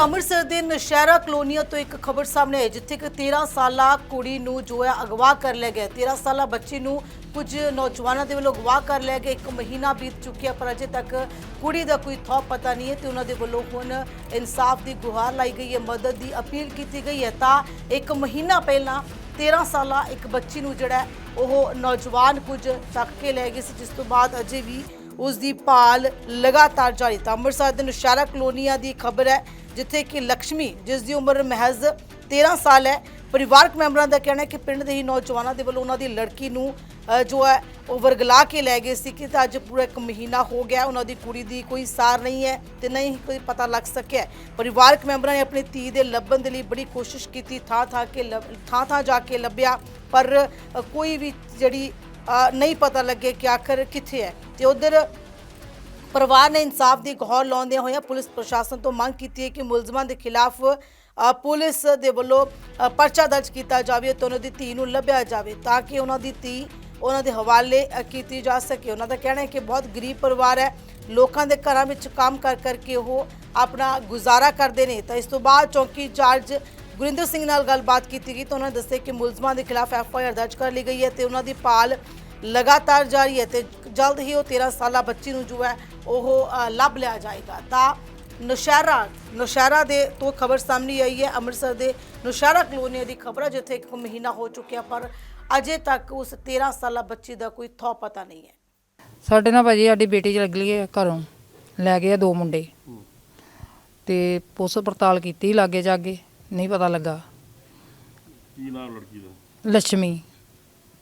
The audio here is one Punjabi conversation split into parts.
ਅੰਮ੍ਰਿਤਸਰ ਦੇ ਨਸ਼ਹਿਰਾ ਕਲੋਨੀਆ ਤੋਂ ਇੱਕ ਖਬਰ ਸਾਹਮਣੇ ਆਈ, ਜਿੱਥੇ ਕਿ 13 ਸਾਲਾ ਕੁੜੀ ਨੂੰ ਜੋ ਹੈ ਅਗਵਾ ਕਰ ਲਿਆ ਗਿਆ। 13 ਸਾਲਾ ਬੱਚੀ ਨੂੰ ਕੁਝ ਨੌਜਵਾਨਾਂ ਦੇ ਵੱਲੋਂ ਅਗਵਾ ਕਰ ਲਿਆ ਗਿਆ। ਇੱਕ ਮਹੀਨਾ ਬੀਤ ਚੁੱਕਿਆ, ਪਰ ਅਜੇ ਤੱਕ ਕੁੜੀ ਦਾ ਕੋਈ ਥੌ ਪਤਾ ਨਹੀਂ ਹੈ ਤੇ ਉਹਨਾਂ ਦੇ ਵੱਲੋਂ ਹੁਣ ਇਨਸਾਫ ਦੀ ਗੁਹਾਰ ਲਾਈ ਗਈ ਹੈ, ਮਦਦ ਦੀ ਅਪੀਲ ਕੀਤੀ ਗਈ ਹੈ। ਤਾਂ ਇੱਕ ਮਹੀਨਾ ਪਹਿਲਾਂ 13 ਸਾਲਾ ਇੱਕ ਬੱਚੀ ਨੂੰ ਜਿਹੜਾ ਉਹ ਨੌਜਵਾਨ ਕੁਝ ਚੱਕ ਕੇ ਲੈ ਗਏ ਸੀ, ਜਿਸ ਤੋਂ ਬਾਅਦ ਅਜੇ ਵੀ ਉਸ ਦੀ ਭਾਲ ਲਗਾਤਾਰ ਜਾਰੀ। ਤਾਂ ਅੰਮ੍ਰਿਤਸਰ ਦੇ ਨੁਸ਼ਾਰਾ ਕਲੋਨੀਆ ਦੀ ਖਬਰ ਹੈ ਜਿੱਥੇ ਕਿ ਲక్ష్ਮੀ ਜਿਸ ਦੀ ਉਮਰ ਮਹਿਜ਼ 13 ਸਾਲ ਹੈ ਪਰਿਵਾਰਕ ਮੈਂਬਰਾਂ ਦਾ ਕਹਿਣਾ ਹੈ ਕਿ ਪਿੰਡ ਦੇ ਹੀ ਨੌਜਵਾਨਾਂ ਦੇ ਵੱਲੋਂ ਉਹਨਾਂ ਦੀ ਲੜਕੀ ਨੂੰ ਅ, ਜੋ ਹੈ ਉਹ ਵਰਗਲਾ ਕੇ ਲੈ ਗਏ ਸੀ ਕਿ ਤਾਂ ਅੱਜ ਪੂਰਾ ਇੱਕ ਮਹੀਨਾ ਹੋ ਗਿਆ ਉਹਨਾਂ ਦੀ ਕੁੜੀ ਦੀ ਕੋਈ ਸਾਰ ਨਹੀਂ ਹੈ ਤੇ ਨਹੀਂ ਕੋਈ ਪਤਾ ਲੱਗ ਸਕਿਆ ਹੈ। ਪਰਿਵਾਰਕ ਮੈਂਬਰਾਂ ਨੇ ਆਪਣੀ ਧੀ ਦੇ ਲੱਭਣ ਦੇ ਲਈ ਬੜੀ ਕੋਸ਼ਿਸ਼ ਕੀਤੀ ਥਾਂ ਥਾਂ ਕੇ ਲੱਭ- ਥਾਂ ਥਾਂ ਜਾ ਕੇ ਲੱਭਿਆ ਪਰ ਅ, ਕੋਈ ਵੀ ਜਿਹੜੀ ਅ, ਨਹੀਂ ਪਤਾ ਲੱਗੇ ਕਿ ਆਖਰ ਕਿੱਥੇ ਹੈ ਤੇ ਉਧਰ ਪਰਿਵਾਰ ਨੇ ਇਨਸਾਫ ਦੀ ਗੌਰ ਲਾਉਂਦਿਆਂ ਹੋਇਆਂ ਪੁਲਿਸ ਪ੍ਰਸ਼ਾਸਨ ਤੋਂ ਮੰਗ ਕੀਤੀ ਹੈ ਕਿ ਮੁਲਜ਼ਮਾਂ ਦੇ ਖਿਲਾਫ ਪੁਲਿਸ ਦੇ ਵੱਲੋਂ ਪਰਚਾ ਦਰਜ ਕੀਤਾ ਜਾਵੇ ਤੇ ਉਹਨਾਂ ਦੀ ਧੀ ਨੂੰ ਲੱਭਿਆ ਜਾਵੇ ਤਾਂ ਕਿ ਉਹਨਾਂ ਦੀ ਧੀ ਉਹਨਾਂ ਦੇ ਹਵਾਲੇ ਕੀਤੀ ਜਾ ਸਕੇ। ਉਹਨਾਂ ਦਾ ਕਹਿਣਾ ਹੈ ਕਿ ਬਹੁਤ ਗਰੀਬ ਪਰਿਵਾਰ ਹੈ। ਲੋਕਾਂ ਦੇ ਘਰਾਂ ਵਿੱਚ ਕੰਮ ਕਰ ਕਰਕੇ ਉਹ ਆਪਣਾ ਗੁਜ਼ਾਰਾ ਕਰਦੇ ਨੇ। ਤਾਂ ਇਸ ਤੋਂ ਬਾਅਦ ਚੌਂਕੀ ਚਾਰਜ ਗੁਰਿੰਦਰ ਸਿੰਘ ਨਾਲ ਗੱਲਬਾਤ ਕੀਤੀ ਗਈ ਤਾਂ ਉਹਨਾਂ ਨੇ ਦੱਸਿਆ ਕਿ ਮੁਲਜ਼ਮਾਂ ਦੇ ਖਿਲਾਫ ਐਫ ਆਈ ਆਰ ਦਰਜ ਕਰ ਲਈ ਗਈ ਹੈ ਤੇ ਉਹਨਾਂ ਦੀ ਭਾਲ ਲਗਾਤਾਰ ਜਾਰੀ ਹੈ ਤੇ ਜਲਦ ਹੀ ਉਹ 13 ਸਾਲਾ ਬੱਚੀ ਨੂੰ ਜੋ ਹੈ ਉਹ ਲੱਭ ਲਿਆ ਜਾਏਗਾ। ਤਾਂ ਨੌਸ਼ਹਿਰਾ ਨੌਸ਼ਹਿਰਾ ਦੇ ਤੋਂ ਖਬਰ ਸਾਹਮਣੇ ਆਈ ਹੈ। ਅੰਮ੍ਰਿਤਸਰ ਦੇ ਨੌਸ਼ਹਿਰਾ ਕਲੋਨੀ ਦੀ ਖਬਰ ਹੈ ਜਿੱਥੇ ਇੱਕ ਮਹੀਨਾ ਹੋ ਚੁੱਕਿਆ ਪਰ ਅਜੇ ਤੱਕ ਉਸ 13 ਸਾਲਾ ਬੱਚੀ ਦਾ ਕੋਈ ਥੋ ਪਤਾ ਨਹੀਂ ਹੈ। ਸਾਡੇ ਨਾਲ ਭਾਜੀ ਸਾਡੀ ਬੇਟੀ ਚ ਲੱਗ ਲਈ ਹੈ ਘਰੋਂ। ਲੈ ਗਏ ਆ ਦੋ ਮੁੰਡੇ। ਤੇ ਪੁਲਿਸ ਪੜਤਾਲ ਕੀਤੀ ਲਾਗੇ ਜਾਗੇ ਨਹੀਂ ਪਤਾ ਲੱਗਾ। ਕੀ ਨਾਮ ਲੜਕੀ ਦਾ? ਲక్ష్ਮੀ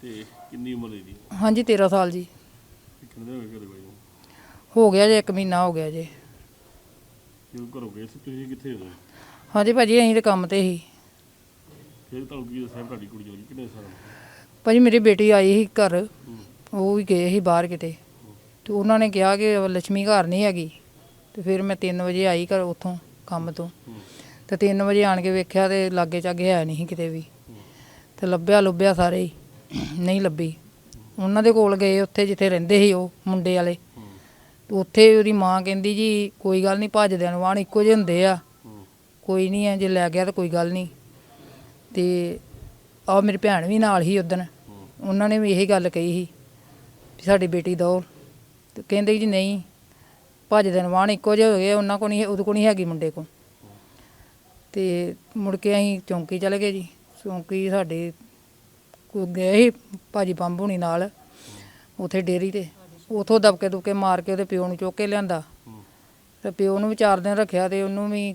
ਤੇ ਕਿੰਨੀ ਉਮਰ ਦੀ? ਹਾਂਜੀ 13 ਸਾਲ ਜੀ। ਕਿੰਨੇ ਦਿਨ ਹੋਏ ਘਰੇ ਬਾਈ ਨੂੰ? ਹੋ ਗਿਆ ਜੇ 1 ਮਹੀਨਾ ਹੋ ਗਿਆ ਜੇ। ਜਦੋਂ ਘਰੋਂ ਗਏ ਸੀ? ਤੁਸੀਂ ਕਿੱਥੇ ਹੋ? ਹਾਂਜੀ ਭਾਜੀ ਅਸੀਂ ਤੇ ਕੰਮ ਤੇ ਸੀ। ਫਿਰ ਤੁਹਾਨੂੰ ਕੀ ਦੱਸਿਆ? ਤੁਹਾਡੀ ਕੁੜੀ ਚਲ ਗਈ ਕਿੰਨੇ ਸਾਲ? ਭਾਜੀ ਮੇਰੀ ਬੇਟੀ ਆਈ ਸੀ ਘਰ। ਉਹ ਵੀ ਗਏ ਸੀ ਬਾਹਰ ਕਿਤੇ। ਤੇ ਉਹਨਾਂ ਨੇ ਕਿਹਾ ਕਿ ਲక్ష్ਮੀ ਘਰ ਨਹੀਂ ਹੈਗੀ। ਤੇ ਫਿਰ ਮੈਂ 3 ਵਜੇ ਆਈ ਘਰ ਉੱਥੋਂ ਕੰਮ ਤੋਂ। ਤੇ 3 ਵਜੇ ਆਣ ਕੇ ਵੇਖਿਆ ਤੇ ਲਾਗੇ ਚਾਗੇ ਹੈ ਨਹੀਂ ਸੀ ਕਿਤੇ ਵੀ। ਤੇ ਲੱਭਿਆ ਲੁੱਭਿਆ ਸਾਰੇ ਹੀ। ਨਹੀਂ ਲੱਭੀ। ਉਹਨਾਂ ਦੇ ਕੋਲ ਗਏ ਉੱਥੇ ਜਿੱਥੇ ਰਹਿੰਦੇ ਸੀ ਉਹ, ਮੁੰਡੇ ਵਾਲੇ। ਉੱਥੇ ਉਹਦੀ ਮਾਂ ਕਹਿੰਦੀ ਜੀ, ਕੋਈ ਗੱਲ ਨਹੀਂ ਭੱਜਦਿਆਂ ਨੂੰ ਆਣ ਇੱਕੋ ਜਿਹੇ ਹੁੰਦੇ ਆ। ਕੋਈ ਨਹੀਂ ਹੈ ਜੇ ਲੈ ਗਿਆ ਤਾਂ ਕੋਈ ਗੱਲ ਨਹੀਂ। ਤੇ ਆ ਮੇਰੀ ਭੈਣ ਵੀ ਨਾਲ ਹੀ ਉਦਣ। ਉਹਨਾਂ ਨੇ ਵੀ ਇਹੀ ਗੱਲ ਕਹੀ ਸੀ ਵੀ ਸਾਡੀ ਬੇਟੀ ਦੋ ਤੇ ਕਹਿੰਦੇ ਜੀ ਨਹੀਂ, ਭੱਜ ਭੱਜਦੇ ਨਵਾਣ ਇੱਕੋ ਜਿਹੇ ਹੋ ਗਏ, ਉਹਨਾਂ ਕੋਲ ਨਹੀਂ, ਉਹਦੇ ਕੋਲ ਨਹੀਂ ਹੈਗੀ ਮੁੰਡੇ ਕੋਲ। ਤੇ ਮੁੜ ਕੇ ਅਸੀਂ ਚੌਂਕੀ ਚਲੇ ਗਏ ਜੀ। ਚੌਂਕੀ ਸਾਡੇ ਗਏ ਸੀ ਭਾਜੀ ਬੰਬ ਹੁਣੀ ਨਾਲ ਉਥੇ ਡੇਰੀ ਤੇ। ਉਥੋਂ ਦਬਕੇ ਦੁਬਕੇ ਮਾਰ ਕੇ ਉਹਦੇ ਪਿਓ ਨੂੰ ਚੁੱਕ ਕੇ ਲਿਆਂਦਾ। ਤੇ ਪਿਓ ਨੂੰ ਵੀ ਚਾਰ ਦਿਨ ਰੱਖਿਆ ਤੇ ਉਹਨੂੰ ਵੀ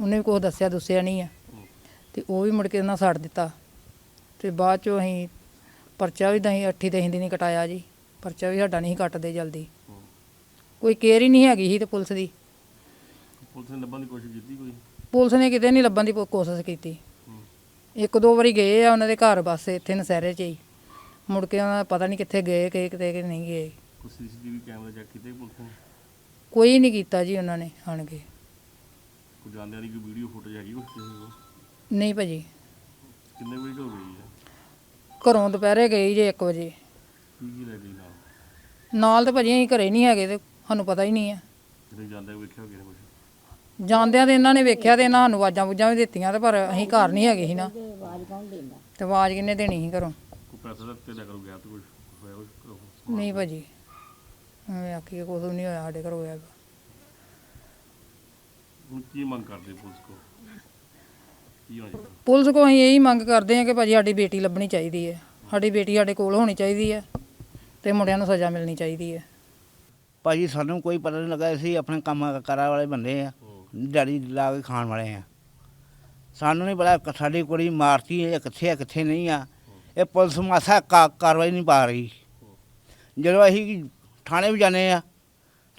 ਉਹਨੇ ਵੀ ਕੁਛ ਦੱਸਿਆ ਦੁੱਸਿਆ ਨਹੀਂ ਆ। ਤੇ ਉਹ ਵੀ ਮੁੜ ਕੇ ਉਹਨਾਂ ਛੱਡ ਦਿੱਤਾ। ਤੇ ਬਾਅਦ ਚੋਂ ਅਸੀਂ ਪਰਚਾ ਵੀ ਦਹੀਂ ਅੱਠੀ ਦਹੀਂ ਦੀ ਨਹੀਂ ਕਟਾਇਆ ਜੀ। ਪਰਚਾ ਵੀ ਸਾਡਾ ਨਹੀਂ ਕੱਟਦੇ ਜਲਦੀ। ਕੋਈ ਕੇਅਰ ਹੀ ਨਹੀਂ ਹੈਗੀ ਸੀ ਤੇ ਪੁਲਿਸ ਦੀ। ਪੁਲਿਸ ਨੇ ਲੱਭਣ ਦੀ ਕੋਸ਼ਿਸ਼ ਕੀਤੀ ਕੋਈ? ਪੁਲਿਸ ਨੇ ਕਿਤੇ ਨਹੀਂ ਲੱਭਣ ਦੀ ਕੋ- ਕੋਸ਼ਿਸ਼ ਕੀਤੀ। ਇੱਕ ਦੋ ਵਾਰੀ ਗਏ ਆ ਉਹਨਾਂ ਦੇ ਘਰ ਬਸ ਇੱਥੇ ਨਸਹਿਰੇ 'ਚ ਹੀ। ਮੁੜ ਕੇ ਉਹਨਾਂ ਦਾ ਪਤਾ ਨਹੀਂ ਕਿੱਥੇ ਗਏ ਕਿ ਕਿਤੇ ਕਿ ਨਹੀਂ ਗਏ। ਕੋਈ ਸੀਸੀਟੀਵੀ ਕੈਮਰਾ ਚੈੱਕ ਕੀਤੇ ਪੁਲਿਸ ਨੇ ਕੋਈ ਨਹੀਂ ਕੀਤਾ ਜੀ ਉਹਨਾਂ ਨੇ ਆਣ ਕੇ। ਕੋਈ ਜਾਂਦਿਆਂ ਦੀ ਕੋਈ ਵੀਡੀਓ ਫੁਟੇਜ ਹੈਗੀ ਕੁਛ ਕਿਸੇ ਕੋਲ? ਨਹੀਂ ਭਾਜੀ। ਕਿੰਨੇ ਵਜੇ ਘਰੋਂ ਗਈ ਹੈ ਘਰੋਂ ਦੁਪਹਿਰੇ ਗਏ ਜੇ 1 ਵਜੇ। ਕੀ ਕੀ ਲੈ ਗਈ ਨਾਲ? ਨਾਲ ਤਾਂ ਭਾਜੀ ਅਸੀਂ ਘਰੇ ਨਹੀਂ ਹੈਗੇ ਤੇ ਸਾਨੂੰ ਪਤਾ ਹੀ ਨਹੀਂ ਹੈ ਜਦੋਂ ਜਾਂਦੇ ਵੇਖਿਆ ਕੁਝ ਜਾਂਦਿਆਂ ਤੇ ਇਹਨਾਂ ਨੇ ਵੇਖਿਆ ਤੇ ਇਹਨਾਂ ਸਾਨੂੰ ਆਵਾਜ਼ਾਂ ਬੁੱਝਾਂ ਵੀ ਦਿੱਤੀਆਂ ਤੇ ਪਰ ਅਸੀਂ ਘਰ ਨਹੀਂ ਹੈਗੇ ਸੀ ਨਾ। ਤੇ ਆਵਾਜ਼ ਕਿੰਨੇ ਦੇਣੀ ਸੀ ਘਰੋਂ? ਕੋਈ ਪੈਸਾ ਦਾ ਤੇ ਲੈ ਕਰੋ ਗਿਆ ਤਾਂ ਕੁਝ ਹੋਇਆ ਕੁਛ ਘਰੋਂ? ਨਹੀਂ ਭਾਜੀ ਆਖੀਏ ਕੁਛ ਵੀ ਨਹੀਂ ਹੋਇਆ ਸਾਡੇ ਘਰ ਹੋਇਆ ਹੈਗਾ। ਹੁਣ ਕੀ ਮੰਗ ਕਰਦੇ ਪੁਲਿਸ ਕੋ ਕੀ ਹੋਣਾ ਚਾਹੀਦਾ? ਪੁਲਿਸ ਕੋਲ ਅਸੀਂ ਇਹੀ ਮੰਗ ਕਰਦੇ ਹਾਂ ਕਿ ਭਾਜੀ ਸਾਡੀ ਬੇਟੀ ਲੱਭਣੀ ਚਾਹੀਦੀ ਹੈ। ਸਾਡੀ ਬੇਟੀ ਸਾਡੇ ਕੋਲ ਹੋਣੀ ਚਾਹੀਦੀ ਹੈ ਤੇ ਮੁੰਡਿਆਂ ਨੂੰ ਸਜ਼ਾ ਮਿਲਣੀ ਚਾਹੀਦੀ ਹੈ। ਭਾਜੀ ਸਾਨੂੰ ਕੋਈ ਪਤਾ ਨਹੀਂ ਲੱਗਾ ਅਸੀਂ ਆਪਣੇ ਕੰਮ ਕਰਾ ਵਾਲੇ ਬੰਦੇ ਆ ਦਿਹਾੜੀ ਲਾ ਕੇ ਖਾਣ ਵਾਲੇ ਆ ਸਾਨੂੰ ਨਹੀਂ ਪਤਾ ਸਾਡੀ ਕੁੜੀ ਮਾਰਤੀ ਹੈ ਕਿੱਥੇ ਆ ਕਿੱਥੇ ਨਹੀਂ ਆ ਇਹ ਪੁਲਿਸ ਮਾਸਾ ਕਾ- ਕਾਰਵਾਈ ਨਹੀਂ ਪਾ ਰਹੀ ਜਦੋਂ ਅਸੀਂ ਥਾਣੇ ਵੀ ਜਾਂਦੇ ਆ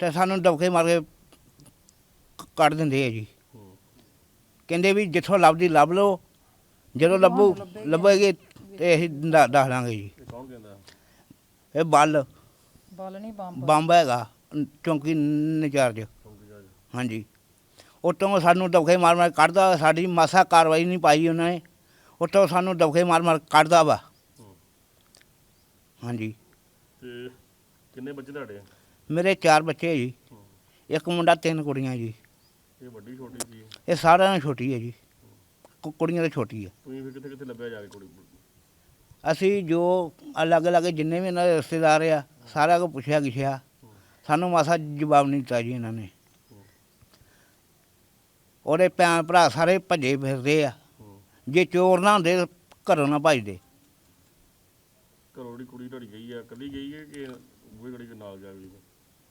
ਤੇ ਸਾਨੂੰ ਦਬਕੇ ਮਾਰ ਕੇ ਕ- ਕੱਢ ਦਿੰਦੇ ਆ ਜੀ ਕਹਿੰਦੇ ਵੀ ਜਿੱਥੋਂ ਲੱਭਦੀ ਲੱਭ ਲਓ ਜਦੋਂ ਲੱਭੂ ਲੱਭੇਗੇ ਤੇ ਅਸੀਂ ਦ- ਦੱਸ ਦਾਂਗੇ ਜੀ ਇਹ ਕੌਣ ਕਹਿੰਦਾ ਇਹ ਬੱਲ ਬਲ ਨਹੀਂ ਬੰਬ ਬੰਬ ਹੈਗਾ ਚੌਂਕੀ ਇੰਚਾਰਜ ਹਾਂਜੀ ਉਤੋਂ ਸਾਨੂੰ ਦਵਖੇ ਮਾਰ ਮਾਰ ਕੱਢਦਾ ਸਾਡੀ ਮਾਸਾ ਕਾਰਵਾਈ ਨਹੀਂ ਪਾਈ ਉਹਨਾਂ ਨੇ। ਉਤੋਂ ਸਾਨੂੰ ਦਵਖੇ ਮਾਰ ਮਾਰ ਕੱਢਦਾ ਵਾ। ਹਾਂਜੀ। ਤੇ ਕਿੰਨੇ ਬੱਚੇ ਤੁਹਾਡੇ? ਮੇਰੇ ਚਾਰ ਬੱਚੇ ਜੀ। ਇੱਕ ਮੁੰਡਾ ਤਿੰਨ ਕੁੜੀਆਂ ਜੀ। ਇਹ ਵੱਡੀ ਛੋਟੀ ਸੀ ਇਹ ਸਾਰਿਆਂ ਨਾਲੋਂ ਛੋਟੀ ਹੈ ਜੀ। ਕੁ- ਕੁੜੀਆਂ ਤੋਂ ਛੋਟੀ ਹੈ ਤੁਸੀਂ ਫਿਰ ਕਿੱਥੇ ਕਿੱਥੇ ਲੱਭਿਆ ਜਾ ਕੇ ਕੁੜੀ ਅਸੀਂ ਜੋ ਅਲੱਗ-ਅਲੱਗ ਜਿੰਨੇ ਵੀ ਇਹਨਾਂ ਦੇ ਰਿਸ਼ਤੇਦਾਰ ਆ ਸਾਰਿਆਂ ਕੋ ਪੁੱਛਿਆ ਗਿਛਿਆ ਸਾਨੂੰ ਮਾਸਾ ਜਵਾਬ ਨਹੀਂ ਦਿੱਤਾ ਜੀ ਇਹਨਾਂ ਨੇ। ਉਹਦੇ ਭੈਣ ਭਰਾ ਸਾਰੇ ਭੱਜੇ ਫਿਰਦੇ ਆ। ਜੇ ਚੋਰ ਨਾ ਹੁੰਦੇ ਘਰੋਂ ਨਾ ਭੱਜਦੇ। ਘਰੋਂ ਦੀ ਕੁੜੀ ਤੁਹਾਡੀ ਗਈ ਆ ਕੱਲੀ ਗਈ ਹੈ ਕਿ ਉਹ ਗੜੀ ਦੇ ਨਾਲ ਜਾ ਗਈ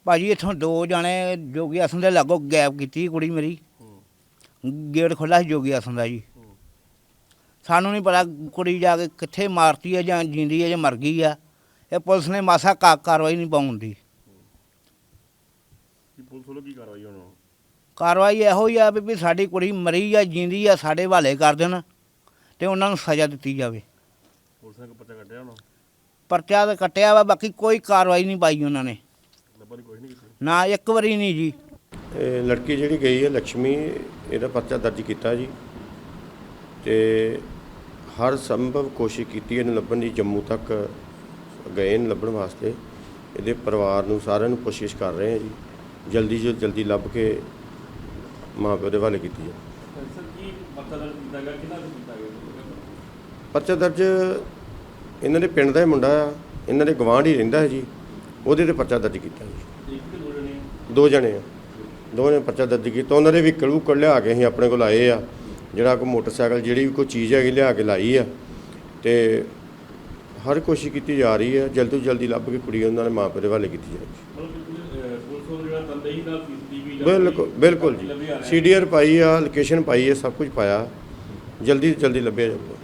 ਭਾਜੀ ਇੱਥੋਂ ਦੋ ਜਾਣੇ ਜੋਗੀ ਆਸਨ ਦੇ ਲਾਗੋਂ ਗੈਪ ਕੀਤੀ ਕੁੜੀ ਮੇਰੀ। ਗੇਟ ਖੁੱਲਾ ਸੀ ਜੋਗੀ ਆਸਨ ਦਾ ਜੀ। ਸਾਨੂੰ ਨਹੀਂ ਪਤਾ ਕੁੜੀ ਜਾ ਕੇ ਕਿੱਥੇ ਮਾਰਤੀ ਹੈ ਜਾਂ ਜਿੰਦੀ ਹੈ ਜਾਂ ਮਰ ਗਈ ਆ। ਇਹ ਪੁਲਿਸ ਨੇ ਮਾਸਾ ਕਾ ਕਾਰਵਾਈ ਨਹੀਂ ਪਾਉਂਦੀ ਕੀ ਪੁਲਿਸ ਵੱਲੋਂ ਕੀ ਕਾਰਵਾਈ ਹੁਣ? ਕਾਰਵਾਈ ਇਹੋ ਹੀ ਆ ਵੀ ਵੀ ਸਾਡੀ ਕੁੜੀ ਮਰੀ ਆ ਜਿੰਦੀ ਆ ਸਾਡੇ ਹਵਾਲੇ ਕਰ ਦੇਣ ਤੇ ਉਹਨਾਂ ਨੂੰ ਸਜ਼ਾ ਦਿੱਤੀ ਜਾਵੇ। ਪੁਲਿਸ ਨੇ ਕੋਈ ਪਰਚਾ ਕੱਢਿਆ ਹੁਣ? ਪਰਚਾ ਤਾਂ ਕੱਟਿਆ ਵਾ ਬਾਕੀ ਕੋਈ ਕਾਰਵਾਈ ਨਹੀਂ ਪਾਈ ਉਹਨਾਂ ਨੇ। ਲੱਭਣ ਦੀ ਕੋਸ਼ਿਸ਼ ਨਹੀਂ ਕੀਤੀ? ਨਾ ਇੱਕ ਵਾਰੀ ਨਹੀਂ ਜੀ। ਇਹ ਲੜਕੀ ਜਿਹੜੀ ਗਈ ਹੈ ਲక్ష్ਮੀ ਇਹਦਾ ਪਰਚਾ ਦਰਜ ਕੀਤਾ ਜੀ। ਤੇ ਹਰ ਸੰਭਵ ਕੋਸ਼ਿਸ਼ ਕੀਤੀ ਇਹਨੂੰ ਲੱਭਣ ਦੀ ਜੰਮੂ ਤੱਕ ਗਏ ਨੇ ਲੱਭਣ ਵਾਸਤੇ। ਇਹਦੇ ਪਰਿਵਾਰ ਨੂੰ ਸਾਰਿਆਂ ਨੂੰ ਕੋਸ਼ਿਸ਼ ਕਰ ਰਹੇ ਹਾਂ ਜੀ। ਜਲਦੀ ਤੋਂ ਜਲਦੀ ਲੱਭ ਕੇ ਮਾਂ ਪਿਓ ਦੇ ਹਵਾਲੇ ਕੀਤੀ ਜਾਵੇ ਸਰ ਕੀ ਪਤਾ ਦਰਜ ਕੀਤਾ ਗਿਆ? ਕਿਹਨਾਂ ਨੂੰ ਕੀਤਾ ਗਿਆ? ਪਰਚਾ ਦਰਜ ਇਹਨਾਂ ਦੇ ਪਿੰਡ ਦਾ ਹੀ ਮੁੰਡਾ ਆ। ਇਹਨਾਂ ਦੇ ਗਵਾਂਢ ਹੀ ਰਹਿੰਦਾ ਹੈ ਜੀ। ਉਹਦੇ ਤੇ ਪਰਚਾ ਦਰਜ ਕੀਤਾ ਜੀ। ਇੱਕ ਦੋ ਜਣੇ ਦੋ ਜਣੇ ਆ। ਨੇ ਪਰਚਾ ਦਰਜ ਕੀਤਾ। ਉਹਨਾਂ ਦੇ ਵਹੀਕਲ ਵੂਕਲ ਲਿਆ ਕੇ ਅਸੀਂ ਆਪਣੇ ਕੋਲ ਆਏ ਆ। ਜਿਹੜਾ ਕੋਈ ਮੋਟਰਸਾਈਕਲ ਜਿਹੜੀ ਵੀ ਕੋਈ ਚੀਜ਼ ਹੈਗੀ ਲਿਆ ਕੇ ਲਾਈ ਆ। ਤੇ ਹਰ ਕੋਸ਼ਿਸ਼ ਕੀਤੀ ਜਾ ਰਹੀ ਹੈ ਜਲਦ ਤੋਂ ਜਲਦੀ ਲੱਭ ਕੇ ਕੁੜੀ ਉਹਨਾਂ ਦੇ ਮਾਪੇ ਦੇ ਹਵਾਲੇ ਕੀਤੀ ਮਤਲਬ ਕਿ ਪੁਲਿਸ ਸੀਸੀਟੀਵੀ ਬਿਲਕੁਲ ਬਿਲਕੁਲ ਜੀ। ਸੀਡੀਆਰ ਪਾਈ ਆ ਲੋਕੇਸ਼ਨ ਪਾਈ ਹੈ ਸਭ ਕੁਝ ਪਾਇਆ। ਜਲਦੀ ਤੋਂ ਜਲਦੀ ਲੱਭਿਆ ਜਾਊਗਾ।